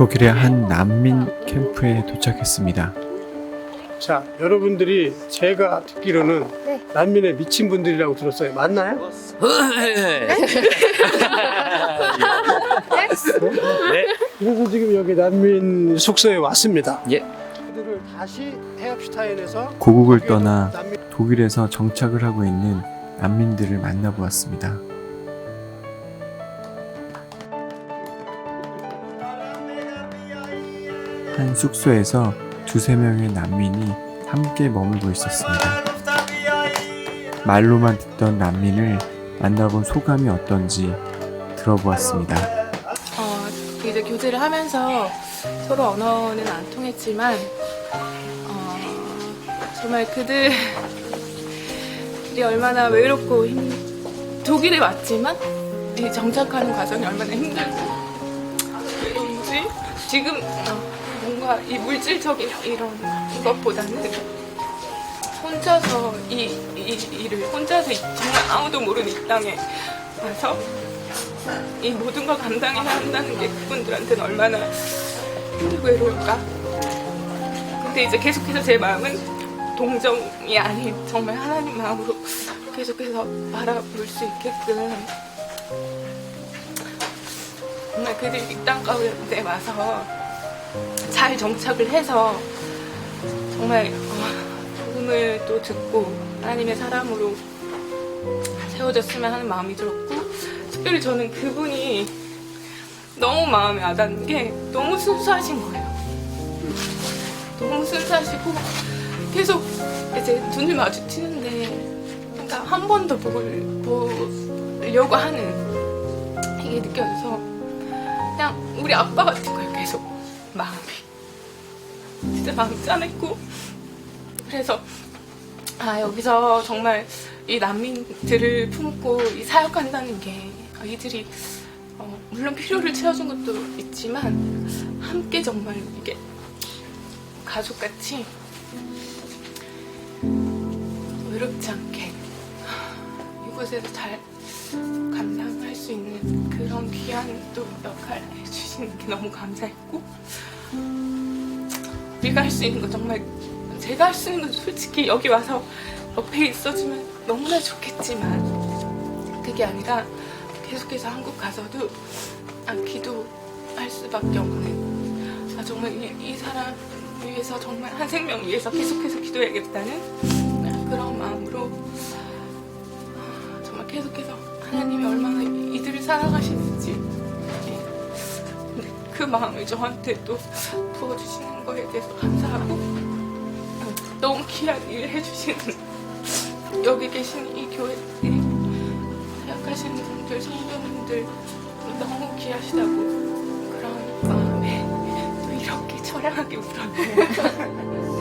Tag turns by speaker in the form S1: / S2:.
S1: 독일의 한 난민 캠프에 도착했습니다.
S2: 자, 여러분들이 제가 듣기로는
S3: 네.
S2: 난민의 미친 분들이라고 들었어요. 맞나요?
S4: 네.
S2: 그래서 지금 여기 난민 숙소에 왔습니다.
S4: 예.
S2: 그들을 다시 헤합슈타인에서
S1: 고국을 떠나 독일에서 정착을 하고 있는 난민들을 만나보았습니다. 한 숙소에서 두세 명의 난민이 함께 머물고 있었습니다. 말로만 듣던 난민을 만나본 소감이 어떤지 들어보았습니다.
S5: 어, 이제 교제를 하면서 서로 언어는 안 통했지만 어, 정말 그들이 얼마나 외롭고 힘, 독일에 왔지만 이 정착하는 과정이 얼마나 힘들고 외로운지 지금 어, 뭔가 이 물질적인 이런 것보다는 혼자서 이, 이 일을 혼자서 이- 정말 아무도 모르는 이 땅에 와서 이 모든 걸 감당해야 한다는 게 그분들한테는 얼마나 힘들고 외로울까. 근데 이제 계속해서 제 마음은 동정이 아닌 정말 하나님 마음으로 계속해서 바라볼 수 있게끔 정말 그들이 이 땅 가운데 와서 잘 정착을 해서 정말 어, 복음을 또 듣고 하나님의 사람으로 세워졌으면 하는 마음이 들었고 특별히 저는 그분이 너무 마음에 와닿는 게 너무 순수하신 거예요. 너무 순수하시고 계속 이제 눈을 마주치는데 그러니까 한 번 더 보려고 하는 이게 느껴져서 그냥 우리 아빠 같은 거예요. 진짜 마음이 짠했고. 그래서 아 여기서 정말 이 난민들을 품고 이 사역한다는 게 이들이 어, 물론 필요를 채워준 것도 있지만 함께 정말 이게 가족같이 외롭지 않게 이곳에서 잘 감당할 수 있는 그런 귀한 또 역할을 해주시는 게 너무 감사했고 우리가 할 수 있는 건 정말 제가 할 수 있는 건 솔직히 여기 와서 옆에 있어주면 너무나 좋겠지만 그게 아니라 계속해서 한국 가서도 아, 기도할 수밖에 없는 아, 정말 이, 이 사람 위해서 정말 한 생명 위해서 계속해서 기도해야겠다는 그런 마음으로 아, 정말 계속해서 하나님이 얼마나 이들을 사랑하시는지 그 마음을 저한테 또 부어주시는 거에 대해서 감사하고 어, 너무 귀한 일을 해주시는 여기 계신 이 교회에 생각하시는 분들, 성도님들 너무 귀하시다고 그런 마음에 또 이렇게 처량하게 울어요.